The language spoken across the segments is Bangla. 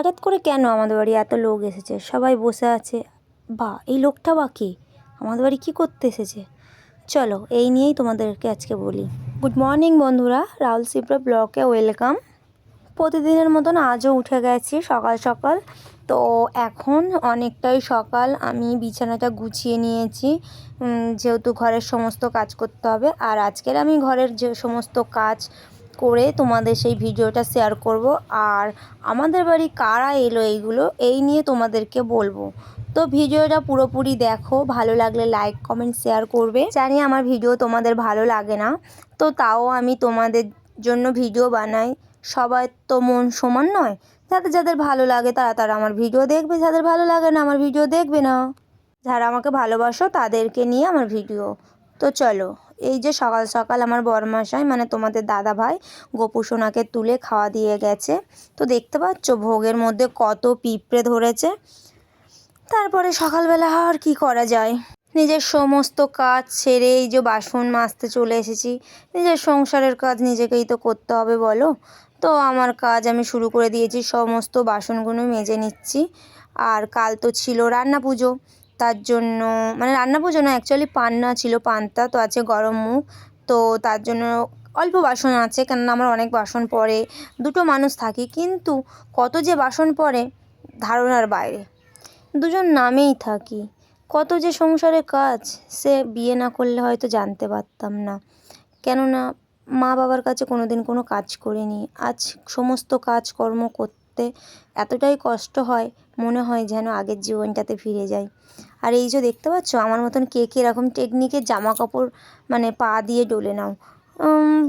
হঠাৎ করে কেন আমাদের বাড়ি এত লোক এসেছে? সবাই বসে আছে। বা, এই লোকটা বা কে? আমাদের বাড়ি কী করতে এসেছে? চলো, এই নিয়েই তোমাদেরকে আজকে বলি। গুড মর্নিং বন্ধুরা। রাহুল সিপ্রা ব্লকে ওয়েলকাম। প্রতিদিনের মতন আজও উঠে গেছি সকাল সকাল। তো এখন অনেকটাই সকাল। আমি বিছানাটা গুছিয়ে নিয়েছি। যেহেতু ঘরের সমস্ত কাজ করতে হবে। আর আজকের আমি ঘরের যে সমস্ত কাজ করে তোমাদের সেই ভিডিওটা শেয়ার করব। আর আমাদের বাড়ি কারা এলো এইগুলো, এই নিয়ে তোমাদেরকে বলব। তো ভিডিওটা পুরোপুরি দেখো, ভালো লাগলে লাইক কমেন্ট শেয়ার করবে। জানি আমার ভিডিও তোমাদের ভালো লাগে না, তো তাও আমি তোমাদের জন্য ভিডিও বানাই। সবার তো মন সমান নয় যাদের যাদের ভালো লাগে তারা তারা আমার ভিডিও দেখবে, যাদের ভালো লাগে না আমার ভিডিও দেখবে না। যারা আমাকে ভালোবাসো তাদেরকে নিয়ে আমার ভিডিও। তো চলো এই যে সকাল সকাল আমার বরমাশাই মানে তোমাদের দাদা ভাই গোপু সোনাকে তুলে খাওয়া দিয়ে গেছে। তো দেখতে পাচ্ছ ভোগের মধ্যে কত পিঁপড়ে ধরেছে। তারপরে সকালবেলা আর কি করা যায়? নিজের সমস্ত কাজ ছেড়ে এই যে বাসন মাজতে চলে এসেছি। নিজের সংসারের কাজ নিজেকেই তো করতে হবে বলো। তো আমার কাজ আমি শুরু করে দিয়েছি, সমস্ত বাসনগুলো মেজে নিচ্ছি। আর কাল তো ছিল রান্না পুজো। তার জন্য মানে রান্না পুজো না অ্যাকচুয়ালি পান্না ছিল, পান্তা তো আছে গরম মুখ তো তার জন্য অল্প বাসন আছে, কেননা আমার অনেক বাসন পড়ে, দুটো মানুষ থাকি, কিন্তু কত যে বাসন পড়ে, ধারণার বাইরে। দুজন নামেই থাকি, কত যে সংসারে কাজ, সে বিয়ে না করলে হয়তো জানতে পারতাম না। কেননা মা বাবার কাছে কোনো দিন কোনো কাজ করিনি। আজ সমস্ত কাজকর্ম করতে এতটাই কষ্ট হয়, মনে হয় যেন আগের জীবনটাতে ফিরে যাই। আর এই যে দেখতে পাচ্ছ, আমার মতন কে কে এরকম টেকনিকের জামা কাপড় মানে পা দিয়ে ডলে নাও।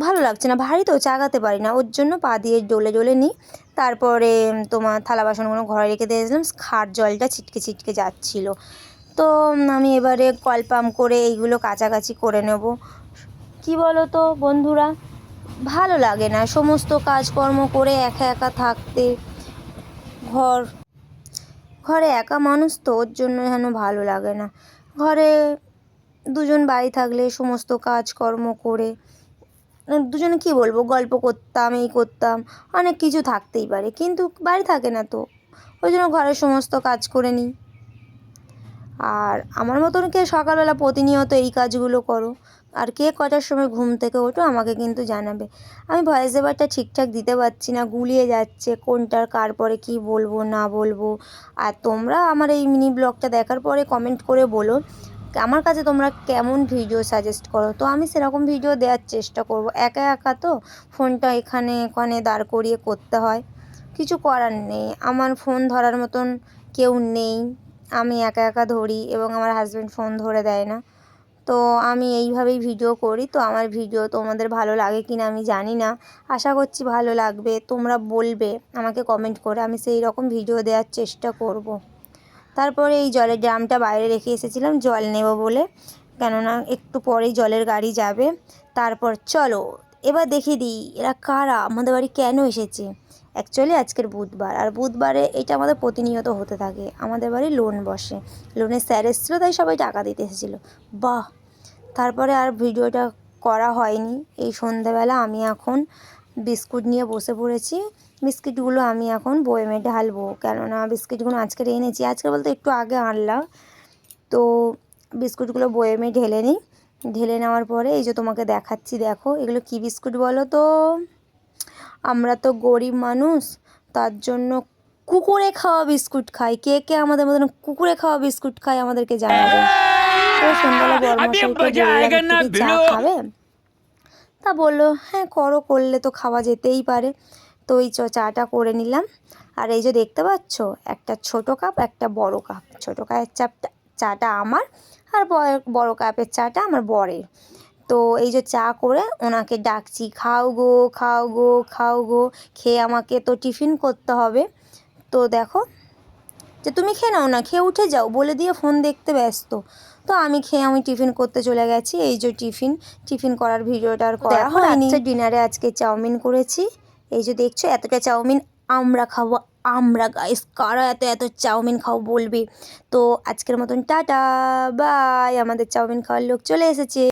ভালো লাগছে না, ভারী তো, চাগাতে পারি না। ওর জন্য পা দিয়ে ডলে ডলে নিই। তারপরে তোমার থালা বাসনগুলো ঘরে রেখে দিয়েছিলাম খাট জলটা ছিটকে ছিটকে যাচ্ছিল। তো আমি এবারে কল পাম্প করে এইগুলো কাছাকাছি করে নেব। কি বলো তো বন্ধুরা, ভালো লাগে না। সমস্ত কাজকর্ম করে একা একা থাকতে, ঘর ঘরে একা মানুষ তো, ওর জন্য যেন ভালো লাগে না। ঘরে দুজন বাড়ি থাকলে সমস্ত কাজকর্ম করে, দুজনে কি বলব, গল্প করতাম, এই করতাম, অনেক কিছু থাকতেই পারে। কিন্তু বাড়ি থাকে না তো, ওই জন্য ঘরের সমস্ত কাজ করে নিই। আর আমার মতন কে সকালবেলা প্রতিনিয়ত এই কাজগুলো করো। আর কে কটার সময় ঘুম থেকে ওঠো আমাকে কিন্তু জানাবে। আমি ভয়েস ওভারটা ঠিকঠাক দিতে পারছি না, গুলিয়ে যাচ্ছে, কোনটার কার পরে কী বলব, না বলব। আর তোমরা আমার এই মিনি ব্লগটা দেখার পরে কমেন্ট করে বলো, আমার কাছে তোমরা কেমন ভিডিও সাজেস্ট করো? তো আমি সেরকম ভিডিও দেওয়ার চেষ্টা করব। একা একা তো ফোনটা এখানে ওখানে দাঁড় করিয়ে করতে হয়। কিছু করার নেই। আমার ফোন ধরার মতন কেউ নেই। আমি একা একা ধরি এবং আমার হাজব্যান্ড ফোন ধরে দেয় না। তো আমি এইভাবেই ভিডিও করি। তো আমার ভিডিও তোমাদের ভালো লাগে কি না আমি জানি না। আশা করছি ভালো লাগবে। তোমরা বলবে, আমাকে কমেন্ট করে। আমি সেই রকম ভিডিও দেওয়ার চেষ্টা করব। তারপরে এই জলের ড্রামটা বাইরে রেখে এসেছিলাম। জল নেব বলে। কেননা একটু পরেই জলের গাড়ি যাবে। তারপর চলো, এবার দেখিয়ে দিই, এরা কারা? আমাদের বাড়ি কেন এসেছে? অ্যাকচুয়ালি আজকের বুধবার। আর বুধবারে এটা আমাদের প্রতিনিয়ত হতে থাকে। আমাদের বাড়ি লোন বসে। লোনের স্যার এসেছিল, তাই সবাই টাকা দিতে এসেছিল। বাহ! তারপরে আর ভিডিওটা করা হয়নি। এই সন্ধ্যাবেলা আমি এখন বিস্কুট নিয়ে বসে পড়েছি। বিস্কিটগুলো আমি এখন বয়েমে ঢালবো। কেননা বিস্কিটগুলো আজকের এনেছি। আজকে বলতে একটু আগে আনলাম। তো বিস্কুটগুলো বয়েমে ঢেলে নিই। ঢেলে নেওয়ার পরে এই যে তোমাকে দেখাচ্ছি, দেখো। এগুলো কী বিস্কুট বলো তো? আমরা তো গরিব মানুষ তার জন্য কুকুরে খাওয়া বিস্কুট খাই। কে কে আমাদের মতন কুকুরে খাওয়া বিস্কুট খাই আমাদেরকে জানাবে? তো সন্ধ্যাবেলা চা খাবে? তা বলল হ্যাঁ করো করলে তো খাওয়া যেতেই পারে। তো এই চাটা করে নিলাম। আর এই যে দেখতে পাচ্ছ একটা ছোট কাপ একটা বড় কাপ। ছোট কাপের চাপটা চাটা আমার আর বড়- বড় কাপের চাটা আমার বরের। তো এই যে চা করে ওনাকে ডাকছি খাও গো খাও গো খাও গো খেয়ে আমাকে তো টিফিন করতে হবে। তো দেখো যে তুমি খেয়ে নাও না খেয়ে উঠে যাও বলে দিয়ে ফোন দেখতে ব্যস্ত। তো আমি খেয়ে আমি টিফিন করতে চলে গেছি এই যে টিফিন টিফিন করার ভিডিওটা আর করা হয়নি। ডিনারে আজকে চাউমিন করেছি। এই যে দেখছ এতটা চাউমিন আমরা খাব আমরা গাইস কারা এত এত চাউমিন খাও বলবে? তো আজকের মতন টাটা বাই আমাদের চাউমিন খাওয়ার লোক চলে এসেছে।